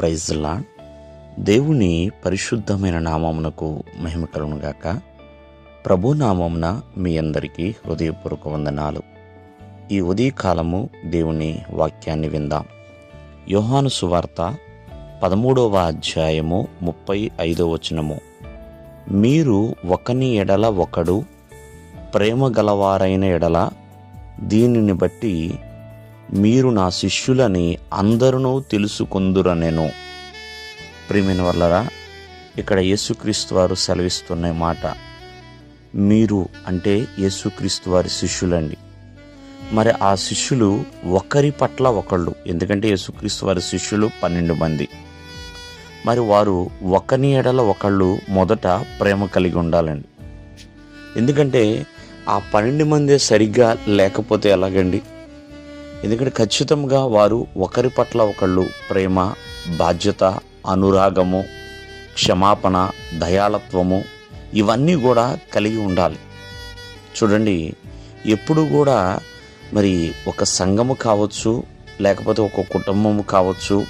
ప్రైజ్లా దేవుని పరిశుద్ధమైన నామమునకు మహిమ కలుగునుగాక ప్రభు నామమున మీ అందరికీ హృదయపూర్వక వందనాలు. ఈ ఉదయకాలము దేవుని వాక్యాన్ని విందాం. యోహాను సువార్త పదమూడవ అధ్యాయము ముప్పై ఐదవ వచనము. మీరు ఒకని ఎడల ఒకడు ప్రేమ గలవారైన ఎడల దీనిని బట్టి మీరు నా శిష్యులని అందరూ తెలుసుకుందురనెను. ప్రియమైన వల్లరా ఇక్కడ యేసుక్రీస్తు వారు సెలవిస్తున్న మాట మీరు అంటే యేసుక్రీస్తు వారి శిష్యులండి. మరి ఆ శిష్యులు ఒకరి పట్ల ఒకళ్ళు ఎందుకంటే యేసుక్రీస్తు వారి శిష్యులు పన్నెండు మంది. మరి వారు ఒకని ఎడల ఒకళ్ళు మొదట ప్రేమ కలిగి ఉండాలండి. ఎందుకంటే ఆ పన్నెండు మందే సరిగ్గా లేకపోతే ఎలాగండి? ఎందుకంటే ఖచ్చితంగా వారు ఒకరి పట్ల ఒకళ్ళు ప్రేమ బాధ్యత అనురాగము క్షమాపణ దయాళత్వము ఇవన్నీ కూడా కలిగి ఉండాలి. చూడండి ఎప్పుడు కూడా మరి ఒక సంఘము కావచ్చు లేకపోతే ఒక కుటుంబము కావచ్చు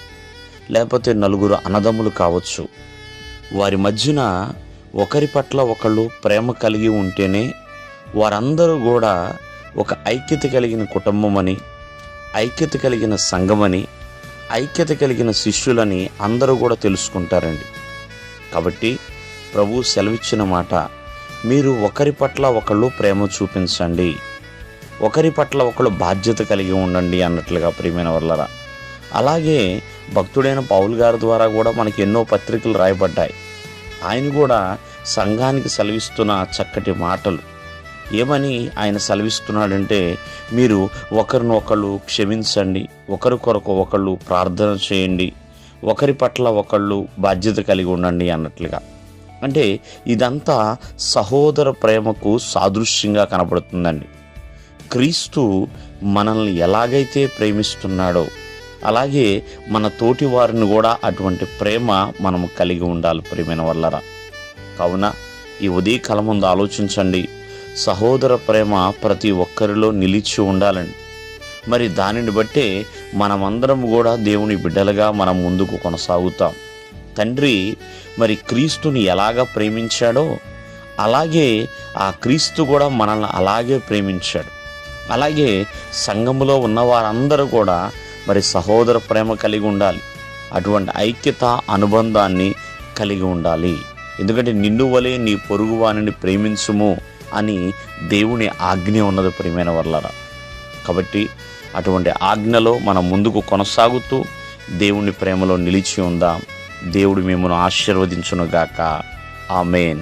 లేకపోతే నలుగురు అన్నదమ్ములు కావచ్చు వారి మధ్యన ఒకరి పట్ల ఒకళ్ళు ప్రేమ కలిగి ఉంటేనే వారందరూ కూడా ఒక ఐక్యత కలిగిన కుటుంబం అని ఐక్యత కలిగిన సంఘమని ఐక్యత కలిగిన శిష్యులని అందరూ కూడా తెలుసుకుంటారండి. కాబట్టి ప్రభు సెలవిచ్చిన మాట మీరు ఒకరి పట్ల ఒకళ్ళు ప్రేమ చూపించండి. ఒకరి పట్ల ఒకళ్ళు బాధ్యత కలిగి ఉండండి అన్నట్లుగా ప్రియమైన వర్లరా. అలాగే భక్తుడైన పౌల్ గారి ద్వారా కూడా మనకి ఎన్నో పత్రికలు రాయబడ్డాయి. ఆయన కూడా సంఘానికి సెలవిస్తున్న చక్కటి మాటలు. ఏమని ఆయన సెలవిస్తున్నాడంటే మీరు ఒకరిని ఒకళ్ళు క్షమించండి ఒకరి కొరకు ఒకళ్ళు ప్రార్థన చేయండి ఒకరి పట్ల ఒకళ్ళు బాధ్యత కలిగి ఉండండి అన్నట్లుగా. అంటే ఇదంతా సహోదర ప్రేమకు సాదృశ్యంగా కనబడుతుందండి. క్రీస్తు మనల్ని ఎలాగైతే ప్రేమిస్తున్నాడో అలాగే మన తోటి వారిని కూడా అటువంటి ప్రేమ మనము కలిగి ఉండాలి ప్రేమైన వల్లరా. కావున ఈ ఉదయకాలం ముందు ఆలోచించండి సహోదర ప్రేమ ప్రతి ఒక్కరిలో నిలిచి ఉండాలండి. మరి దానిని బట్టే మనమందరం కూడా దేవుని బిడ్డలుగా మనం ముందుకు కొనసాగుతాం. తండ్రి మరి క్రీస్తుని ఎలాగ ప్రేమించాడో అలాగే ఆ క్రీస్తు కూడా మనల్ని అలాగే ప్రేమించాడు. అలాగే సంఘములో ఉన్న వారందరూ కూడా మరి సహోదర ప్రేమ కలిగి ఉండాలి. అటువంటి ఐక్యత అనుబంధాన్ని కలిగి ఉండాలి. ఎందుకంటే నిన్ను వలె నీ పొరుగు వారిని ప్రేమించుము. అని దేవుని ఆజ్ఞ ఉన్నది ప్రియమైన వర్లరా. కాబట్టి అటువంటి ఆజ్ఞలో మనం ముందుకు కొనసాగుతూ దేవుని ప్రేమలో నిలిచి ఉందాం. దేవుడు మిమ్మల్ని ఆశీర్వదించునుగాక. ఆమెన్.